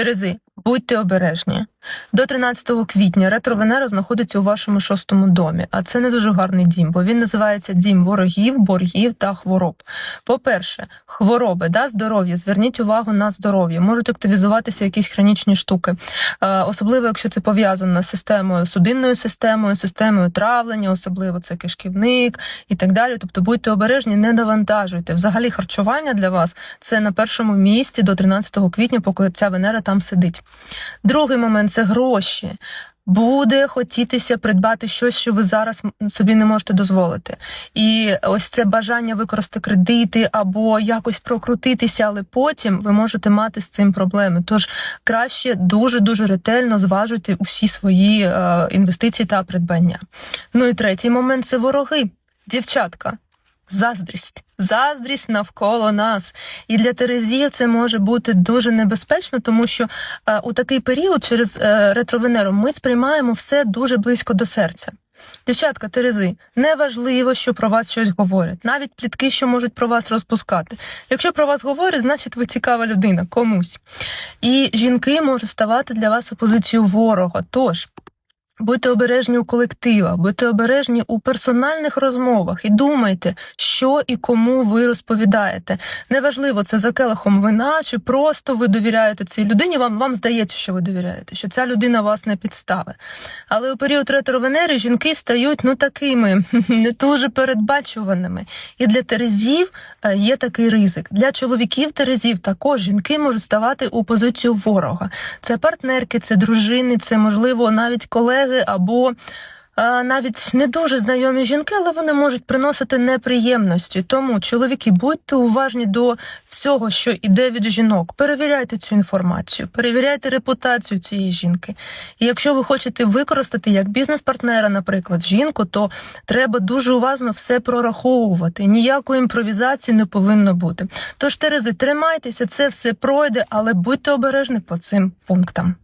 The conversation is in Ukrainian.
Терези, будьте обережні. До 13 квітня ретро-Венера знаходиться у вашому шостому домі, а це не дуже гарний дім, бо він називається дім ворогів, боргів та хвороб. По-перше, хвороби, да, здоров'я. Зверніть увагу на здоров'я. Можуть активізуватися якісь хронічні штуки, Е, особливо якщо це пов'язано з системою судинною системою, системою травлення, особливо це кишківник і так далі. Тобто будьте обережні, не навантажуйте. Взагалі харчування для вас це на першому місці до 13 квітня, поки ця Венера там сидить. Другий момент це гроші. Буде хотітися придбати щось, що ви зараз собі не можете дозволити. І ось це бажання використати кредити або якось прокрутитися, але потім ви можете мати з цим проблеми. Тож краще дуже дуже ретельно зважуйте усі свої е, інвестиції та придбання. Ну і третій момент це вороги, дівчатка. Заздрість, заздрість навколо нас, і для Терезів це може бути дуже небезпечно, тому що е, у такий період через е, ретровенеру ми сприймаємо все дуже близько до серця. Дівчатка, Терези, неважливо, що про вас щось говорять, навіть плітки, що можуть про вас розпускати. Якщо про вас говорять, значить ви цікава людина комусь. І жінки можуть ставати для вас опозицією ворога. Тож будьте обережні у колективах, будьте обережні у персональних розмовах і думайте, що і кому ви розповідаєте. Неважливо, це за келихом вина, чи просто ви довіряєте цій людині. Вам вам здається, що ви довіряєте, що ця людина вас не підстави. Але у період ретро-Венери жінки стають ну такими не дуже передбачуваними. І для терезів е, є такий ризик. Для чоловіків терезів також жінки можуть ставати у позицію ворога. Це партнерки, це дружини, це можливо навіть колеги або. е, Навіть не дуже знайомі жінки, але вони можуть приносити неприємності. Тому, чоловіки, будьте уважні до всього, що іде від жінок. Перевіряйте цю інформацію, перевіряйте репутацію цієї жінки. І якщо ви хочете використати як бізнес-партнера, наприклад, жінку, то треба дуже уважно все прораховувати. Ніякої імпровізації не повинно бути. Тож, Терези, тримайтеся, це все пройде, але будьте обережні по цим пунктам.